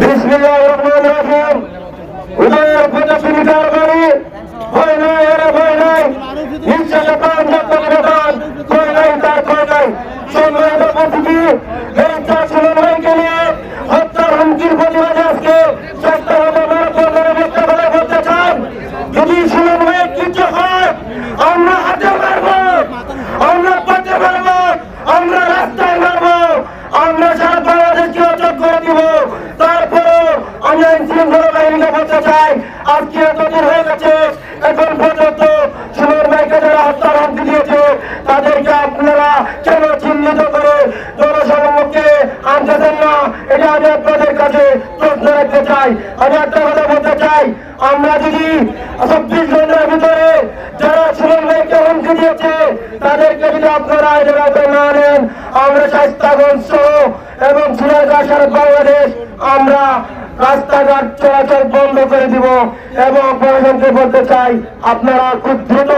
বিসমিল্লাহির রহমানির রহিম। উদয়ের পঁচাশি মিটার গাড়ি ভয় নাই এরা ভয় নাই। নিঃশ্বাসে প্রাণ যাত্রা করে প্রাণ ভয় নাই, তার ভয় নাই। সম্মানিত উপস্থিতি এই চার ভাইকে নিয়ে হত্যার হুমকির প্রতিবাদে আজকে চেষ্টা হবে মারাত্মক নিরাপত্তা বলে বলতে চান যদি সুমন ভাইয়ের কিছু হয় আমরা হাতে মারবো আমরা পথে মারবো আমরা রাস্তায় মারবো আমরা সারা বাংলাদেশকে অচল করে দিব তারপরও আমি আইন শৃঙ্খলা বাহিনীকে বলতে চাই, আজকে এতদিন হয়ে গেছে। এখন পর্যন্ত সুমন ভাইকে যারা হত্যার হুমকি দিয়েছে, তাদেরকে আপনারা কেন চিহ্নিত করে জনসমক্ষে আনতেছেন না? এটা আমি আপনাদের কাছে প্রশ্ন রাখতে চাই। আমি একটা কথা বলতে চাই, আমরা যদি চব্বিশ ঘণ্টার ভিতরে যারা সুমন ভাইকে হুমকি দিয়েছে, তাদেরকে যদি আপনারা আইনের আওতায় না আনেন আমরা স্বাস্থ্যগঞ্জ এবং সুরাজা সারা বাংলাদেশ, আমরা রাস্তাঘাট চলাচল বন্ধ করে দিব এবং প্রশাসনকে বলতে চাই, আপনারা খুব দ্রুত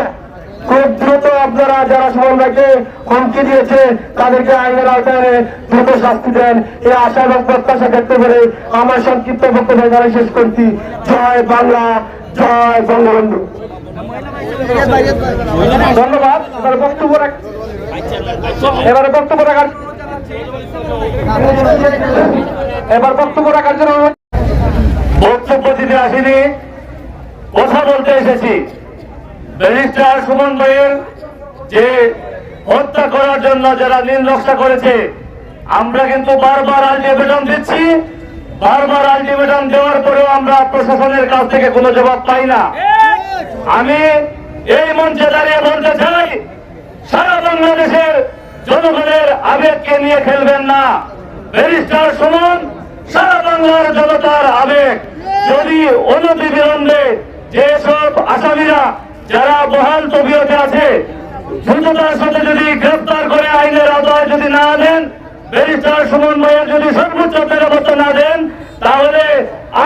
খুব দ্রুত আপনারা যারা সুমনভাইকে হুমকি দিয়েছে, তাদেরকে আইনের আওতায় দ্রুত শাস্তি দেন। এই আশা এবং প্রত্যাশা ব্যক্ত করে আমার সংক্ষিপ্ত বক্তব্য এখানে শেষ করছি। জয় বাংলা, জয় বঙ্গবন্ধু। ধন্যবাদ। এবার বক্তব্য এবারে বক্তব্য রাখার এবার বক্তব্য রাখার জন্য বক্তব্য দিতে আসিনি। কথা বলতে এসেছি। ব্যারিস্টার সুমন ভাইয়ের যে হত্যা করার জন্য যারা নীল নকশা করেছে, আমরা কিন্তু বারবার আলটিমেটাম দিচ্ছি। বারবার আলটিমেটাম দেওয়ার পরেও আমরা প্রশাসনের কাছ থেকে কোনো জবাব পাই না। আমি এই মঞ্চে দাঁড়িয়ে বলতে চাই, সারা বাংলাদেশের জনগণের আবেগকে নিয়ে খেলবেন না। ব্যারিস্টার সুমন সারা বাংলার জনতার আবেগ। যদি অনতি বিলম্বে যেসব আসামিরা, যারা বহাল তবিয়তে আছে, দ্রুততার সাথে যদি গ্রেফতার করে আইনের আওতায় যদি না দেন ব্যারিস্টার সুমন ভাইয়ের যদি সর্বোচ্চ না দেন তাহলে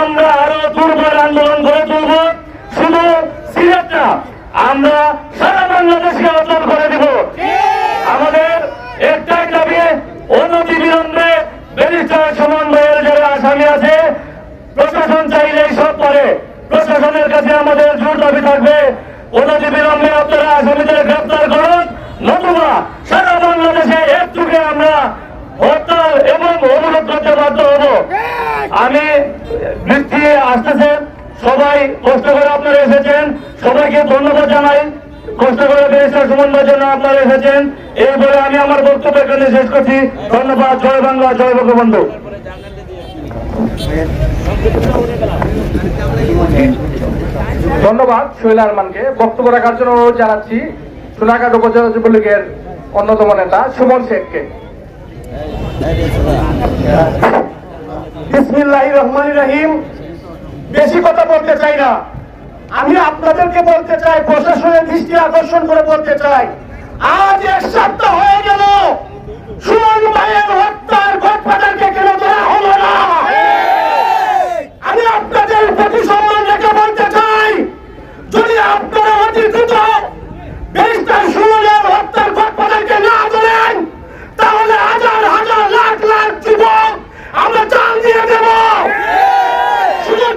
আমরা আরও দুর্বার আন্দোলন গড়ে তুলব শুধু সিলেট না আমরা সারা বাংলাদেশকে অচল করে দিব আমাদের একটাই দাবি অনতি বিলম্বে ব্যারিস্টার সুমন ভাইয়ের যারা আসামি আছে প্রশাসন চাইলেই সব পারে প্রশাসনের কাছে আমাদের জোর দাবি থাকবে। অনতি বিলম্বে আপনারা আসামিদের গ্রেপ্তার করুন। নতুবা সারা বাংলাদেশে এক যুগে আমরা হরতাল এবং অবরোধ করতে বাধ্য হব। আমি বৃষ্টি আসতেছে। সবাই কষ্ট করে আপনারা এসেছেন। সবাইকে ধন্যবাদ জানাই। কষ্ট করে ব্যারিস্টার সুমনবার জন্য আপনারা এসেছেন। এই বলে আমি আমার বক্তব্য এখানে শেষ করছি। ধন্যবাদ। জয় বাংলা, জয় বঙ্গবন্ধু। ধন্যবাদ শৈলা আরমানকে। বক্তব্য রাখার জন্য অনুরোধ জানাচ্ছি সোনাঘাট উপজেলা যুবলীগের অন্যতম নেতা সুমন শেখকে। রহমান রহিম। বেশি কথা বলতে চাই না। আমি আপনাদেরকে বলতে চাই, প্রশাসনের দৃষ্টি আকর্ষণ করে বলতে চাই। আজ এক সপ্তাহ হয়ে গেল।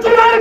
Gentlemen!